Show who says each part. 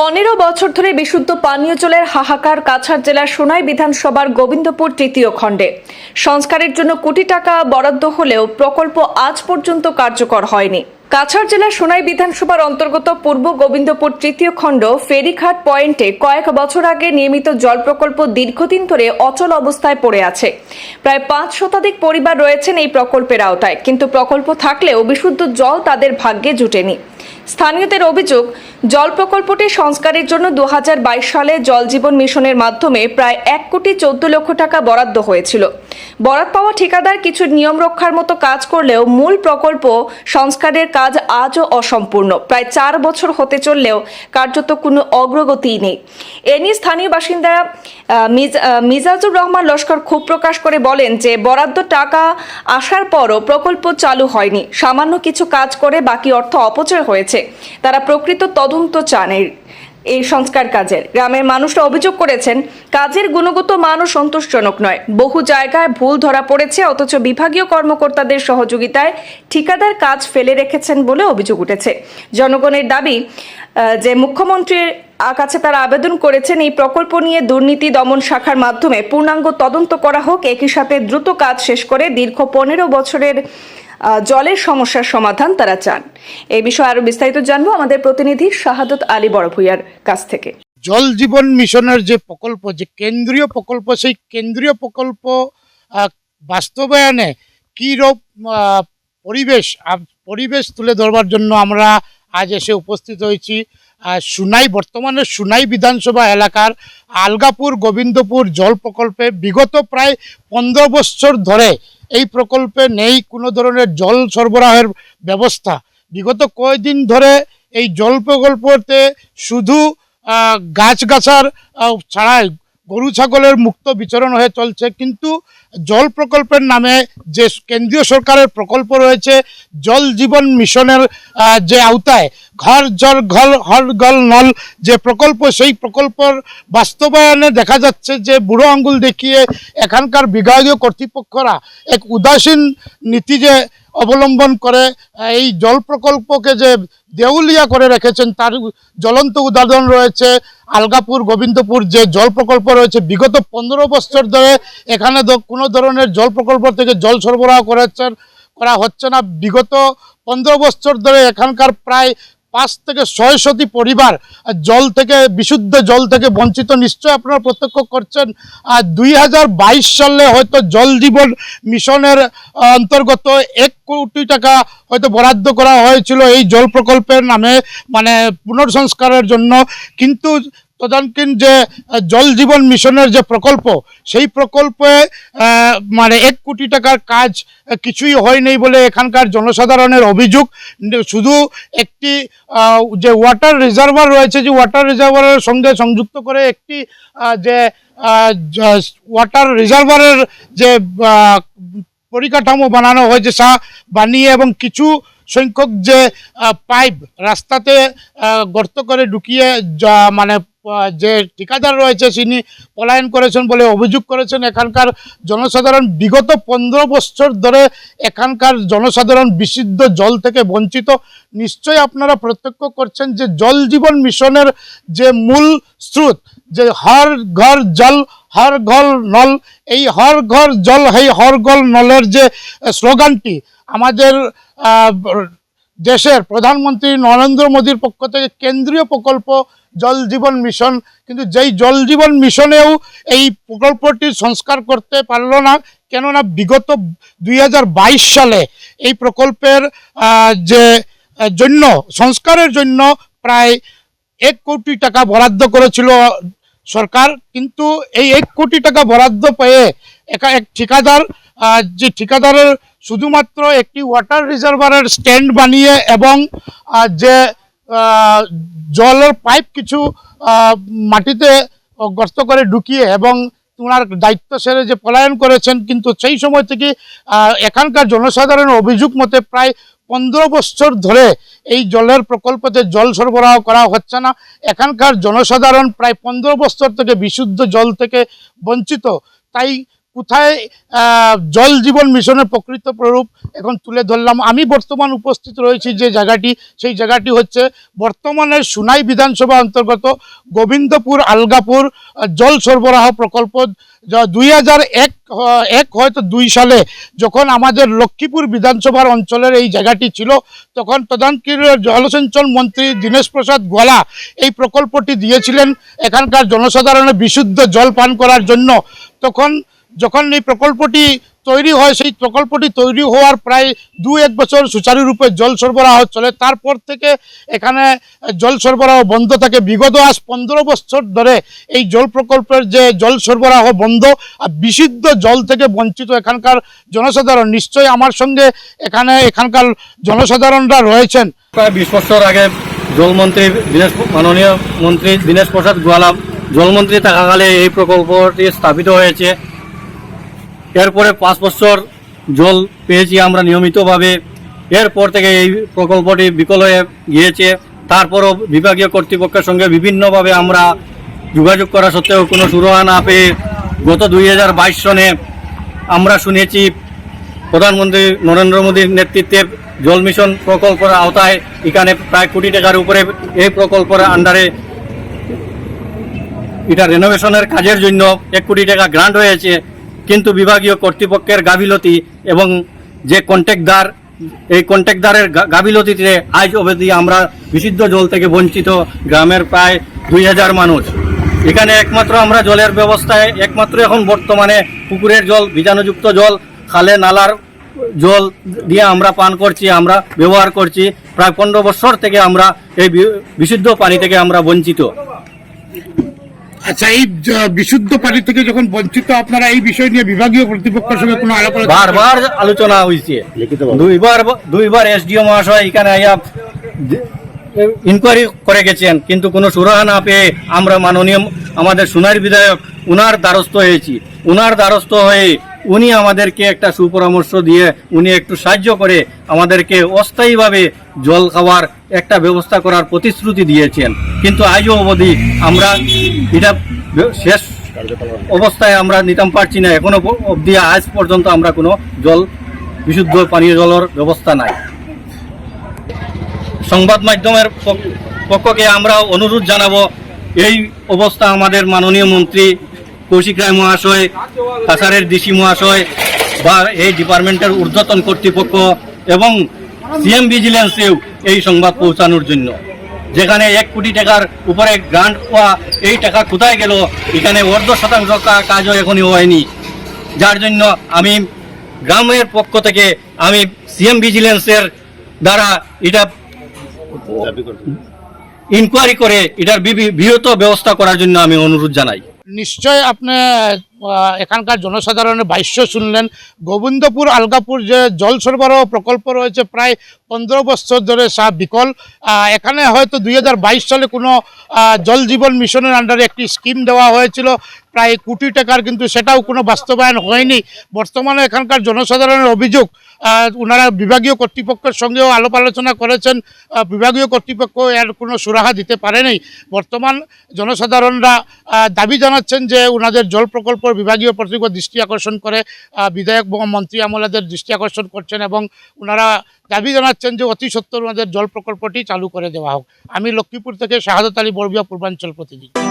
Speaker 1: পনেরো বছর ধরে বিশুদ্ধ পানীয় জলের হাহাকার কাছাড় জেলার সোনাই বিধানসভার গোবিন্দপুর তৃতীয় খণ্ডে। সংস্কারের জন্য কোটি টাকা বরাদ্দ হলেও প্রকল্প আজ পর্যন্ত কার্যকর হয়নি। কাছাড় জেলার সোনাই বিধানসভার অন্তর্গত পূর্ব গোবিন্দপুর তৃতীয় খণ্ড ফেরিঘাট পয়েন্টে কয়েক বছর আগে নিয়মিত জল প্রকল্প দীর্ঘদিন ধরে অচল অবস্থায় পড়ে আছে। প্রায় পাঁচ শতাধিক পরিবার রয়েছেন এই প্রকল্পের আওতায়, কিন্তু প্রকল্প থাকলেও বিশুদ্ধ জল তাদের ভাগ্যে জুটেনি। স্থানীয়দের অভিযোগ, জল প্রকল্পটি সংস্কারের জন্য দু হাজার বাইশ সালে জল জীবন মিশনের মাধ্যমে প্রায় এক কোটি চোদ্দ লক্ষ টাকা বরাদ্দ হয়েছিল। বরাদ পাওয়া ঠিকাদার কিছু নিয়ম রক্ষার মতো কাজ করলেও মূল প্রকল্প সংস্কারের কাজ আজও অসম্পূর্ণ। প্রায় চার বছর হতে চললেও কার্যত কোনো অগ্রগতিই নেই। এ নিয়ে স্থানীয় বাসিন্দা মিজাজুর রহমান লস্কর ক্ষোভ প্রকাশ করে বলেন যে, বরাদ্দ টাকা আসার পরও প্রকল্প চালু হয়নি। সামান্য কিছু কাজ করে বাকি অর্থ অপচয় হয়েছে। তারা প্রকৃত তদন্ত চান এই সংস্কার কাজের। গ্রামের মানুষরা অভিযোগ করেছেন, কাজের গুণগত মানও সন্তোষজনক নয়। বহু জায়গায় ভুল ধরা পড়েছে, অথচ বিভাগীয় কর্মকর্তাদের সহযোগিতায় ঠিকাদার কাজ ফেলে রেখেছেন বলে অভিযোগ উঠেছে। জনগণের দাবি যে মুখ্যমন্ত্রীর কাছে তারা আবেদন করেছেন, এই প্রকল্প নিয়ে দুর্নীতি দমন শাখার মাধ্যমে পূর্ণাঙ্গ তদন্ত করা হোক। একই সাথে দ্রুত কাজ শেষ করে দীর্ঘ পনেরো বছরের জলের সমস্যার সমাধান তারা চান। এই বিষয়ে আরও বিস্তারিত জানব আমাদের প্রতিনিধি শাহাদত আলী বড়ভূয়ার কাছ থেকে।
Speaker 2: জল জীবন মিশনের যে প্রকল্প, যে কেন্দ্রীয় প্রকল্প, সেই কেন্দ্রীয় প্রকল্প বাস্তবায়নে কীরূপ পরিবেশ পরিবেশ তুলে ধরবার জন্য আমরা আজ এসে উপস্থিত হয়েছি। সুনাই, বর্তমানে সুনাই বিধানসভা এলাকার আলগাপুর গোবিন্দপুর জল প্রকল্পে বিগত প্রায় পনেরো বছর ধরে এই প্রকল্পে নেই কোনো ধরনের জল সরবরাহের ব্যবস্থা। বিগত কয়েকদিন ধরে এই জল প্রকল্পতে শুধু গাছগাছার ছাড়াই গরু ছাগলের মুক্ত বিচরণ হয়ে চলছে, কিন্তু জল প্রকল্পের নামে যে কেন্দ্রীয় সরকারের প্রকল্প রয়েছে, জল জীবন মিশনের যে আওতায় ঘর, জল ঘর হর গল, নল যে প্রকল্প, সেই প্রকল্পর বাস্তবায়নে দেখা যাচ্ছে যে বুড়ো আঙ্গুল দেখিয়ে এখানকার বিভাগীয় কর্তৃপক্ষরা এক উদাসীন নীতি যে অবলম্বন করে এই জল প্রকল্পকে যে দেউলিয়া করে রেখেছেন, তার জ্বলন্ত উদাহরণ রয়েছে আলগাপুর, গোবিন্দপুর, যে জল প্রকল্প রয়েছে, বিগত পনেরো বছর ধরে এখানে কোনো ধরনের জল প্রকল্প থেকে জল সরবরাহ করেছেন, করা হচ্ছে না। বিগত পনেরো বছর ধরে এখানকার প্রায় পাঁচ থেকে ছয় শতি পরিবার জল থেকে, বিশুদ্ধ জল থেকে বঞ্চিত নিশ্চয় আপনারা প্রত্যক্ষ করছেন। আর দুই হাজার বাইশ সালে হয়তো জল জীবন মিশনের অন্তর্গত এক কোটি টাকা হয়তো বরাদ্দ করা হয়েছিল এই জল প্রকল্পের নামে মানে পুনর্সংস্কারের জন্য। কিন্তু তদানীন্তন যে জল জীবন মিশনের যে প্রকল্প, সেই প্রকল্পে মানে এক কোটি টাকার কাজ কিছুই হয়নি বলে এখানকার জনসাধারণের অভিযোগ। শুধু একটি যে ওয়াটার রিজার্ভার রয়েছে, যে ওয়াটার রিজার্ভারের সঙ্গে সংযুক্ত করে একটি যে ওয়াটার রিজার্ভারের যে পরিকাঠামো বানানো হয়েছে, সা বানিয়ে এবং কিছু সংখ্যক যে পাইপ রাস্তাতে গর্ত করে ঢুকিয়ে মানে যে ঠিকাদার রয়েছে তিনি পলায়ন করেছেন বলে অভিযোগ করেছেন, এখানকার জনসাধারণ বিগত পনেরো বছর ধরে এখানকার জনসাধারণ বিশুদ্ধ জল থেকে বঞ্চিত। নিশ্চয়ই আপনারা প্রত্যক্ষ করছেন যে জল জীবন মিশনের যে মূল স্রোত, যে হর ঘর জল, হর ঘর নল, এই হর ঘর জল, এই হর ঘর নলের যে স্লোগানটি, আমাদের দেশের প্রধানমন্ত্রী নরেন্দ্র মোদীর পক্ষ থেকে কেন্দ্রীয় প্রকল্প জল জীবন মিশন, কিন্তু যেই জল জীবন মিশনেও এই প্রকল্পটি সংস্কার করতে পারল না, কেননা বিগত দুই হাজার বাইশ সালে এই প্রকল্পের যে জন্য, সংস্কারের জন্য প্রায় এক কোটি টাকা বরাদ্দ করেছিল সরকার, কিন্তু এই এক কোটি টাকা বরাদ্দ পেয়ে একা এক ঠিকাদার যে ঠিকাদারের শুধুমাত্র একটি ওয়াটার রিজার্ভারের স্ট্যান্ড বানিয়ে এবং যে জলের পাইপ কিছু মাটিতে গর্ত করে ঢুকিয়ে এবং ওনার দায়িত্ব সেরে যে পলায়ন করেছেন, কিন্তু সেই সময় থেকে এখানকার জনসাধারণের অভিযোগ মতে প্রায় পনেরো বছর ধরে এই জলের প্রকল্পতে জল সরবরাহ করা হচ্ছে না। এখানকার জনসাধারণ প্রায় পনেরো বছর থেকে বিশুদ্ধ জল থেকে বঞ্চিত। তাই কোথায় জল জীবন মিশনের প্রকৃত প্ররূপ এখন তুলে ধরলাম। আমি বর্তমান উপস্থিত রয়েছি যে জায়গাটি, সেই জায়গাটি হচ্ছে বর্তমানে সুনাই বিধানসভা অন্তর্গত গোবিন্দপুর আলগাপুর জল সরবরাহ প্রকল্প। দুই হাজার এক এক হয়তো দুই সালে যখন আমাদের লক্ষ্মীপুর বিধানসভার অঞ্চলের এই জায়গাটি ছিল, তখন প্রধানমন্ত্রী জলসঞ্চল মন্ত্রী দীনেশ প্রসাদ গোয়ালা এই প্রকল্পটি দিয়েছিলেন এখানকার জনসাধারণের বিশুদ্ধ জল পান করার জন্য। তখন যখন এই প্রকল্পটি তৈরি হয়, সেই প্রকল্পটি তৈরি হওয়ার প্রায় দু এক বছর সুচারুরূপে জল সরবরাহ চলে। তারপর থেকে এখানে জল সরবরাহ বন্ধ থাকে। বিগত আজ পনেরো বছর ধরে এই জল প্রকল্পের যে জল সরবরাহ বন্ধ আর বিশুদ্ধ জল থেকে বঞ্চিত এখানকার জনসাধারণ, নিশ্চয়ই আমার সঙ্গে এখানে এখানকার জনসাধারণরা রয়েছেন।
Speaker 3: প্রায় বিশ বছর আগে জলমন্ত্রী দীনেশ, মাননীয় মন্ত্রী দীনেশ প্রসাদ গোয়ালা জলমন্ত্রী থাকাকালে এই প্রকল্পটি স্থাপিত হয়েছে। এরপরে পাঁচ বছর জল পেয়েছি আমরা নিয়মিতভাবে। এরপর থেকে এই প্রকল্পটি বিকল হয়ে গিয়েছে। তারপরও বিভাগীয় কর্তৃপক্ষের সঙ্গে বিভিন্নভাবে আমরা যোগাযোগ করা সত্ত্বেও কোনো সুরাহা না পেয়ে গত দুই হাজার বাইশ সনে আমরা শুনেছি প্রধানমন্ত্রী নরেন্দ্র মোদীর নেতৃত্বে জল মিশন প্রকল্পের আওতায় এখানে প্রায় কোটি টাকার উপরে এই প্রকল্পের আন্ডারে এটা রেনোভেশনের কাজের জন্য এক কোটি টাকা গ্রান্ট হয়েছে। কিন্তু বিভাগীয় কর্তৃপক্ষের গাফিলতি এবং যে কন্ট্যাক্টদার এই কন্ট্যাক্টদারের গাফিলতিতে আজ অবধি আমরা বিশুদ্ধ জল থেকে বঞ্চিত গ্রামের প্রায় দুই হাজার মানুষ। এখানে একমাত্র আমরা জলের ব্যবস্থায়, একমাত্র এখন বর্তমানে পুকুরের জল, বীজাণুযুক্ত জল, খালে, নালার জল দিয়ে আমরা পান করছি, আমরা ব্যবহার করছি। প্রায় পনেরো বছর থেকে আমরা এই বিশুদ্ধ পানি থেকে আমরা বঞ্চিত।
Speaker 2: আচ্ছা এই বিশুদ্ধ পানি থেকে যখন বঞ্চিত আপনারা এই বিষয় নিয়ে বিভাগীয় কর্তৃপক্ষের সঙ্গে কোনো আলাপ
Speaker 3: বারবার আলোচনা হয়েছে দুইবার দুইবার এসডিও মহাশয় এখানে আইয়া ইনকোয়ারি করে গেছেন কিন্তু কোনো সুরাহা না পেয়ে আমরা মাননীয় আমাদের সোনার বিধায়ক উনার দ্বারস্থ হয়েছি। উনার দ্বারস্থ হয়ে উনি আমাদেরকে একটা সুপরামর্শ দিয়ে উনি একটু সাহায্য করে আমাদেরকে অস্থায়ীভাবে জল খাওয়ার একটা ব্যবস্থা করার প্রতিশ্রুতি দিয়েছেন। কিন্তু আজও অবধি আমরা এটা শেষ অবস্থায় আমরা নিতাম পারছি না। এখনও অবধি আজ পর্যন্ত আমরা কোনো জল, বিশুদ্ধ পানীয় জলের ব্যবস্থা নাই। সংবাদ মাধ্যমের পক্ষকে আমরা অনুরোধ জানাব, এই অবস্থা আমাদের মাননীয় মন্ত্রী কৌশিক রায় মহাশয় কাছারের ডিসি মহাশয় বা এই ডিপার্টমেন্টের ঊর্ধ্বতন কর্তৃপক্ষ এবং সিএম ভিজিলেন্সেও এই সংবাদ পৌঁছানোর জন্য। যেখানে এক কোটি টাকার উপরে গ্রান্ট পাওয়া এই টাকা কোথায় গেল এখানে অর্ধ শতাংশ কাজও এখনই হয়নি। যার জন্য আমি গ্রামের পক্ষ থেকে আমি সিএম ভিজিলেন্সের দ্বারা এটা ইনকোয়ারি করে এটার বিহত ব্যবস্থা করার জন্য আমি অনুরোধ জানাই।
Speaker 2: নিশ্চয় আপনি এখানকার জনসাধারণের ভাষ্য শুনলেন, গোবিন্দপুর, আলগাপুর যে জল সরবরাহ প্রকল্প রয়েছে, প্রায় পনেরো বছর ধরে সা বিকল। এখানে হয়তো দুই হাজার বাইশ সালে কোনো জল জীবন মিশনের আন্ডারে একটি স্কিম দেওয়া হয়েছিল, প্রায় কোটি টাকার, কিন্তু সেটাও কোনো বাস্তবায়ন হয়নি। বর্তমানে এখানকার জনসাধারণের অভিযোগ ওনারা বিভাগীয় কর্তৃপক্ষের সঙ্গেও আলাপ আলোচনা করেছেন বিভাগীয় কর্তৃপক্ষ এর কোনো সুরাহা দিতে পারেনি। বর্তমান জনসাধারণরা দাবি জানাচ্ছেন যে ওনাদের জল প্রকল্প বিভাগীয় কর্তৃপক্ষ দৃষ্টি আকর্ষণ করে বিধায়ক মন্ত্রী আমলাদের দৃষ্টি আকর্ষণ করছেন এবং ওনারা দাবি জানাচ্ছেন যে অতি সত্তর ওনাদের জল প্রকল্পটি চালু করে দেওয়া হোক। আমি লক্ষ্মীপুর থেকে শাহাদত আলী বর্বিয়া পূর্বাঞ্চল প্রতিনিধি।